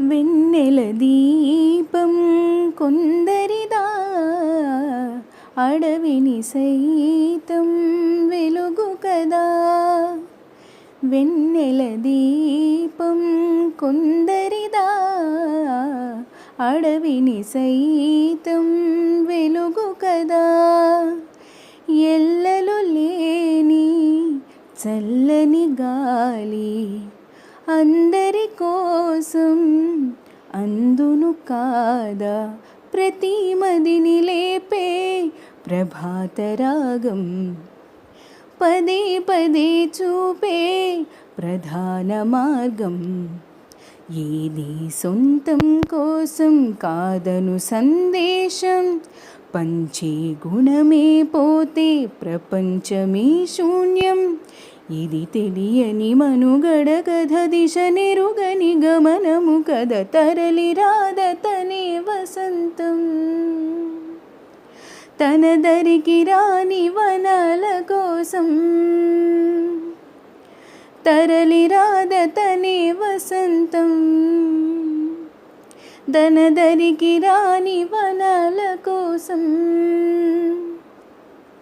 వెన్నెల దీపం కొందరిదా అడవిని సైతం వెలుగు కదా వెన్నెల దీపం కొందరిదా అడవిని సైతం వెలుగు కదా ఎల్లలు లేని చల్లని గాలి అందరి కోసం అందును కాదా ప్రతి మదిని లేపే ప్రభాతరాగం పదే పదే చూపే ప్రధాన మార్గం. ఏది సొంతం కోసం కాదను సందేశం. పంచే గుణమే పోతే ప్రపంచమే శూన్యం. ఇది తెలియని మనుగడ కథ దిశ నెరుగని గమనము కథ తరలి రాదతనే వసంతం. తన దరికి రాని వనాల కోసం తరలి రాదతనే వసంతం. తన దరికి రాని వనాల కోసం